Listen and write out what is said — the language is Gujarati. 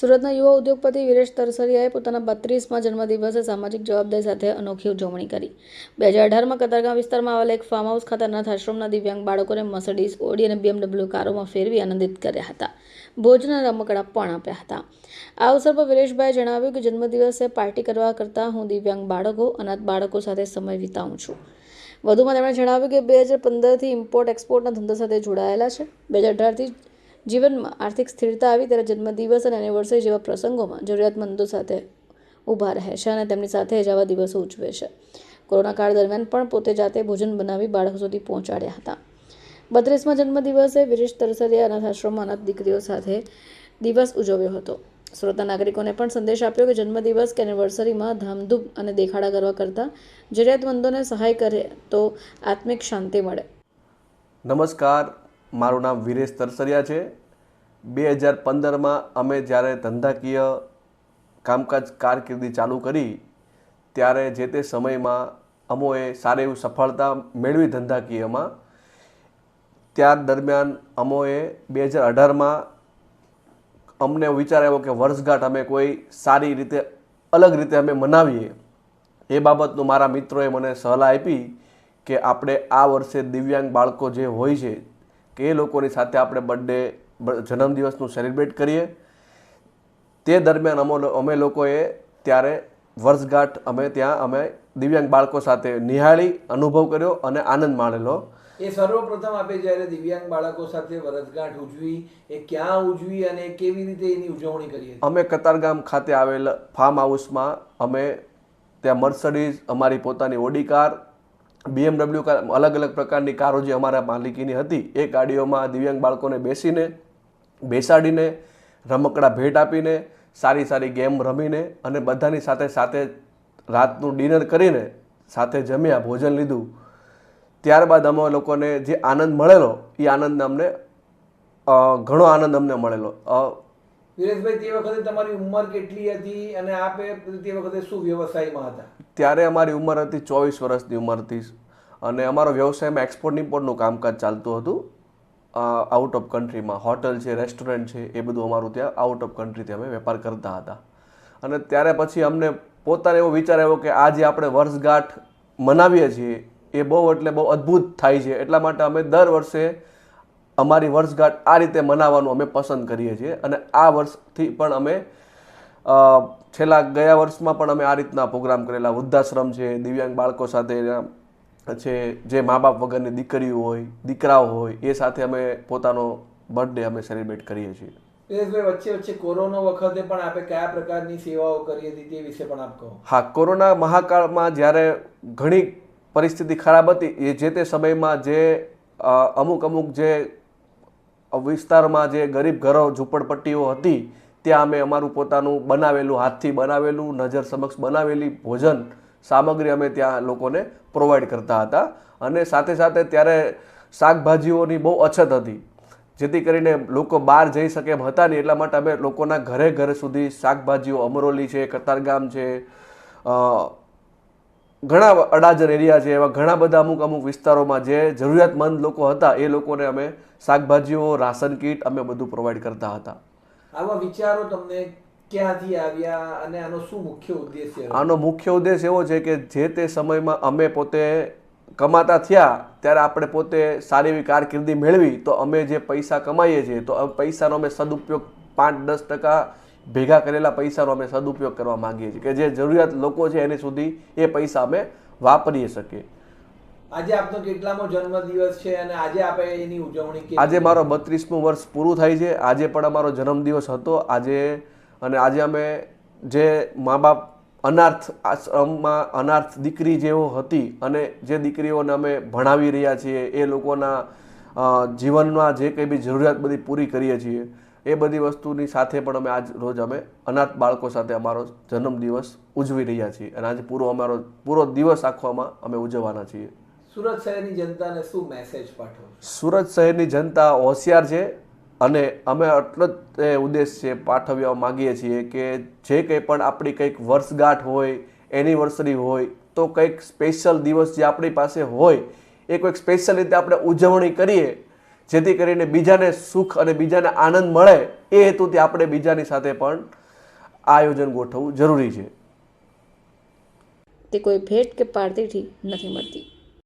સુરતના યુવા ઉદ્યોગપતિ વિરેશ તરસરિયાએ પોતાના બત્રીસમાં જન્મદિવસે સામાજિક જવાબદારી સાથે અનોખી ઉજવણી કરી. બે હજાર અઢારમાં કતારગામ વિસ્તારમાં આવેલા એક ફાર્મ હાઉસ ખાતે અનાથ આશ્રમના દિવ્યાંગ બાળકોને મર્સડીઝ ઓડી અને બીએમડબલ્યુ કારોમાં ફેરવી આનંદિત કર્યા હતા. ભોજન રમકડા પણ આપ્યા હતા. આ અવસર પર વિરેશભાઈએ જણાવ્યું કે જન્મદિવસે પાર્ટી કરવા કરતાં હું દિવ્યાંગ બાળકો, અનાથ બાળકો સાથે સમય વિતાવું છું. વધુમાં તેમણે જણાવ્યું કે બે હજાર પંદરથી ઇમ્પોર્ટ એક્સપોર્ટના ધંધા સાથે જોડાયેલા છે. બે હજાર અઢારથી જીવનમાં આર્થિક સ્થિરતા આવી ત્યારે જન્મદિવસ અને એનિવર્સરી જેવા પ્રસંગોમાં જરૂરિયાતમંદો સાથે ઊભા રહે છે અને તેમની સાથે જ આવા દિવસો ઉજવે છે. કોરોના કાળ દરમિયાન પણ પોતે જાતે ભોજન બનાવી બાળકો સુધી પહોંચાડ્યા હતા. બત્રીસમાં જન્મદિવસે વિરેશ તરસરિયા અનાથ આશ્રમમાં અનાથ દીકરીઓ સાથે દિવસ ઉજવ્યો હતો. સુરતના નાગરિકોને પણ સંદેશ આપ્યો કે જન્મદિવસ કે એનિવર્સરીમાં ધામધૂમ અને દેખાડા કરવા કરતાં જરૂરિયાતમંદોને સહાય કરે તો આત્મિક શાંતિ મળે. નમસ્કાર. મારું નામ વિરેશ તરસરિયા છે. બે હજાર પંદરમાં અમે જ્યારે ધંધાકીય કામકાજ કારકિર્દી ચાલુ કરી, ત્યારે જે તે સમયમાં અમોએ સારી એવી સફળતા મેળવી ધંધાકીયમાં. ત્યાર દરમિયાન અમોએ બે હજાર અઢારમાં અમને વિચાર આવ્યો કે વર્ષગાંઠ અમે કોઈ સારી રીતે, અલગ રીતે અમે મનાવીએ. એ બાબતનું મારા મિત્રોએ મને સલાહ આપી કે આપણે આ વર્ષે દિવ્યાંગ બાળકો જે હોય છે, કે એ લોકોની સાથે આપણે બર્થડે જન્મદિવસનું સેલિબ્રેટ કરીએ. તે દરમિયાન અમો અમે લોકોએ ત્યારે વર્ષગાંઠ અમે ત્યાં અમે દિવ્યાંગ બાળકો સાથે નિહાળી અનુભવ કર્યો અને આનંદ માણેલો. એ સર્વપ્રથમ આપણે જ્યારે દિવ્યાંગ બાળકો સાથે વર્ષગાંઠ ઉજવી એ ક્યાં ઉજવી અને કેવી રીતે એની ઉજવણી કરી અમે કતારગામ ખાતે આવેલ ફાર્મ હાઉસમાં અમે ત્યાં મર્સડીઝ અમારી પોતાની ઓડી કાર બીએમડબલ્યુ કાર અલગ અલગ પ્રકારની કારો જે અમારા માલિકીની હતી એ ગાડીઓમાં દિવ્યાંગ બાળકોને બેસીને બેસાડીને રમકડા ભેટ આપીને સારી સારી ગેમ રમીને અને બધાની સાથે સાથે રાતનું ડિનર કરીને સાથે જમ્યા ભોજન લીધું. ત્યારબાદ અમે લોકોને જે આનંદ મળેલો એ આનંદ અમને ઘણો આનંદ અમને મળેલો. વિરેશભાઈ તે વખતે તમારી ઉંમર કેટલી હતી અને આપે તે વખતે શું વ્યવસાયમાં હતા? ત્યારે અમારી ઉંમર હતી ચોવીસ વર્ષની ઉંમર હતી અને અમારો વ્યવસાયમાં એક્સપોર્ટ ઇમ્પોર્ટનું કામકાજ ચાલતું હતું. આઉટ ઓફ કન્ટ્રીમાં હોટલ છે રેસ્ટોરન્ટ છે, એ બધું અમારું ત્યાં આઉટ ઓફ કન્ટ્રીથી અમે વેપાર કરતા હતા. અને ત્યારે પછી અમને પોતાને એવો વિચાર આવ્યો કે આ જે આપણે વર્ષગાંઠ મનાવીએ છીએ, એ બહુ એટલે બહુ અદ્ભુત થાય છે. એટલા માટે અમે દર વર્ષે અમારી વર્ષગાંઠ આ રીતે મનાવવાનું અમે પસંદ કરીએ છીએ. અને આ વર્ષથી પણ અમે છેલ્લા ગયા વર્ષમાં પણ અમે આ રીતના પ્રોગ્રામ કરેલા. વૃદ્ધાશ્રમ છે, દિવ્યાંગ બાળકો સાથે છે જે મા બાપ વગરની દીકરીઓ હોય દીકરાઓ હોય એ સાથે અમે પોતાનો બર્થડે અમે સેલિબ્રેટ કરીએ છીએ. વિરેશભાઈ વચ્ચે વચ્ચે કોરોના વખતે પણ આપણે કયા પ્રકારની સેવાઓ કરી હતી તે વિશે પણ આપ કહો. હા કોરોના મહાકાળમાં જ્યારે ઘણી પરિસ્થિતિ ખરાબ હતી એ જે તે સમયમાં જે અમુક અમુક જે વિસ્તારમાં જે ગરીબ ઘરો ઝૂંપડપટ્ટીઓ હતી ત્યાં અમે અમારું પોતાનું બનાવેલું હાથથી બનાવેલું નજર સમક્ષ બનાવેલી ભોજન સામગ્રી અમે ત્યાં લોકોને પ્રોવાઈડ કરતા હતા. અને સાથે સાથે ત્યારે શાકભાજીઓની બહુ અછત હતી. જેથી કરીને લોકો બહાર જઈ શકે એમ હતા નહીં, એટલા માટે અમે લોકોના ઘરે ઘરે સુધી શાકભાજીઓ, અમરોલી છે, કતારગામ છે ઘણા અડાજર એરિયા છે, એવા ઘણા બધા અમુક અમુક વિસ્તારોમાં જે જરૂરિયાતમંદ લોકો હતા, એ લોકોને અમે શાકભાજીઓ, રાશન કીટ અમે બધું પ્રોવાઈડ કરતા હતા. આવા વિચારો તમને ક્યાંથી આવ્યા અને આનો શું મુખ્ય ઉદ્દેશ્ય? આનો મુખ્ય ઉદ્દેશ એવો છે કે જે તે સમયમાં અમે પોતે કમાતા થયા ત્યારે આપણે પોતે સારી એવી કારકિર્દી મેળવી તો અમે જે પૈસા કમાઈએ છીએ તો પૈસાનો અમે સદુપયોગ પાંચ દસ ટકા ભેગા કરેલા પૈસાનો અમે સદુપયોગ કરવા માંગીએ છીએ કે જે જરૂરિયાત લોકો છે એની સુધી એ પૈસા અમે વાપરી શકીએ આજે આપનો કેટલામો જન્મદિવસ છે અને આજે આપણે એની ઉજવણી આજે મારો બત્રીસમું વર્ષ પૂરું થાય છે આજે પણ અમારો જન્મદિવસ હતો આજે અને આજે અમે જે મા બાપ અનાર્થ આશ્રમમાં અનાર્થ દીકરી જેઓ હતી અને જે દીકરીઓને અમે ભણાવી રહ્યા છીએ એ લોકોના જીવનમાં જે કંઈ બી જરૂરિયાત બધી પૂરી કરીએ છીએ એ બધી વસ્તુની સાથે પણ અમે આજ રોજ અમે અનાથ બાળકો સાથે અમારો જન્મદિવસ ઉજવી રહ્યા છીએ અને આજે પૂરો અમારો પૂરો દિવસ આખવામાં અમે ઉજવવાના છીએ. સુરત શહેરની જનતાને શું મેસેજ પાઠવો સુરત શહેરની જનતા હોશિયાર છે અને અમે એટલો જ ઉદ્દેશ છે પાઠવવા માગીએ છીએ કે જે કંઈ પણ આપણી કંઈક વર્ષગાંઠ હોય એનિવર્સરી હોય, તો કંઈક સ્પેશિયલ દિવસ જે આપણી પાસે હોય, એ કોઈક સ્પેશિયલ રીતે આપણે ઉજવણી કરીએ, જેથી કરીને બીજાને સુખ અને બીજાને આનંદ મળે, એ હેતુથી આપણે બીજાની સાથે પણ આયોજન ગોઠવવું જરૂરી છે. તે કોઈ ભેટ કે પાર્ટીથી નથી મળતી.